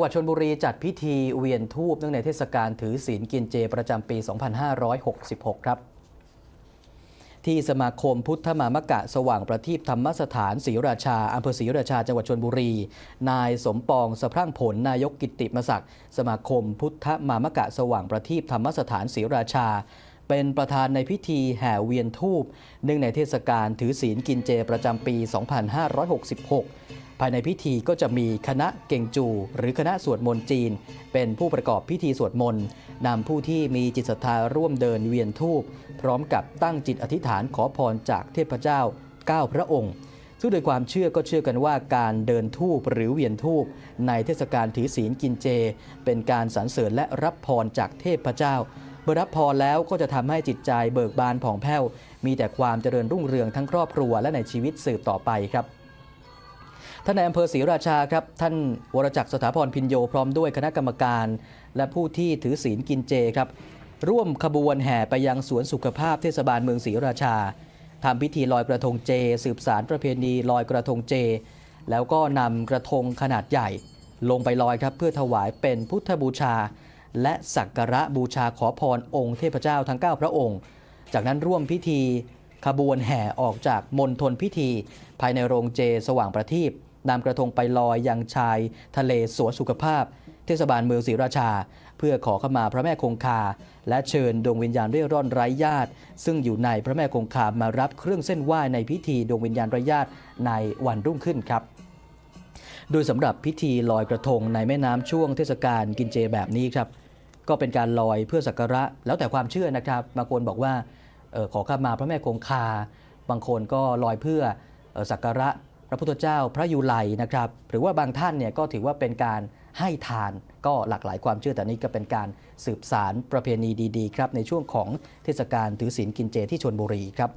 งหวัดชนบุรีจัดพิธีเวียนทูบเนื่องในเทศกาลถือศีลกินเจประจำปี 2566 ครับ ที่สมาคมพุทธมามกะสว่างประทีปธรรมสถานศรีราชาอำเภอศรีราชาจังหวัดชนบุรี นายสมปองสะพรั่งผลนายกกิตติมศักดิ์สมาคมพุทธมามกะสว่างประทีปธรรมสถานศรีราชาเป็นประธานในพิธีแห่เวียนทูบเนื่องในเทศกาลถือศีลกินเจประจำปี 2566 ภายในพิธีก็จะมีคณะเก่งจู หรือคณะสวดมนต์จีน เป็นผู้ประกอบพิธีสวดมนต์นำผู้ที่มีจิตศรัทธาร่วมเดินเวียนทูป พร้อมกับตั้งจิตอธิษฐานขอพรจากเทพเจ้า 9 พระองค์ ซึ่งโดยความเชื่อก็เชื่อกันว่าการเดินทูปหรือเวียนทูปในเทศกาลถือศีลกินเจ เป็นการสรรเสริญและรับพรจากเทพเจ้าเมื่อรับพรแล้วก็จะทำให้จิตใจเบิกบานผ่องแผ้ว มีแต่ความเจริญรุ่งเรืองทั้งครอบครัวและในชีวิตสืบต่อไปครับ ท่านในอำเภอศรีราชาครับ ท่านวรจักรสถาพรพินโยพร้อมด้วยคณะกรรมการ และผู้ที่ถือศีลกินเจครับ ร่วมขบวนแห่ไปยังสวนสุขภาพเทศบาลเมืองศรีราชาทำพิธีลอยกระทงเจ สืบสารประเพณีลอยกระทงเจ แล้วก็นำกระทงขนาดใหญ่ ลงไปลอยครับเพื่อถวายเป็นพุทธบูชา และสักการะบูชาขอพรองค์เทพเจ้าทั้ง 9 พระองค์ จากนั้นร่วมพิธีขบวนแห่ออกจากมณฑลพิธี ภายในโรงเจสว่างประทีป นำกระทงไปลอยยังชายทะเลสวนสุขภาพ เทศบาลเมืองศรีราชา เพื่อขอขมาพระแม่คงคา และเชิญดวงวิญญาณเร่ร่อนไร้ญาติ ซึ่งอยู่ในพระแม่คงคามารับเครื่องเส้นไหว้ในพิธีดวงวิญญาณไร้ญาติในวันรุ่งขึ้นครับโดยสำหรับพิธีลอยกระทงในแม่น้ำช่วงเทศกาลกินเจแบบนี้ครับ ก็เป็นการลอยเพื่อสักการะ แล้วแต่ความเชื่อนะครับบางคนบอกว่าออขอขมาพระแม่คงคา บางคนก็ลอยเพื่อเอ่อสักการะ พระพุทธเจ้าพระยุไลนะครับ หรือว่าบางท่านเนี่ยก็ถือว่าเป็นการให้ทานก็หลากหลายความเชื่อแต่นี้ก็เป็นการสืบสารประเพณีดีๆครับในช่วงของเทศกาลถือศีลกินเจที่ชนบุรีครับ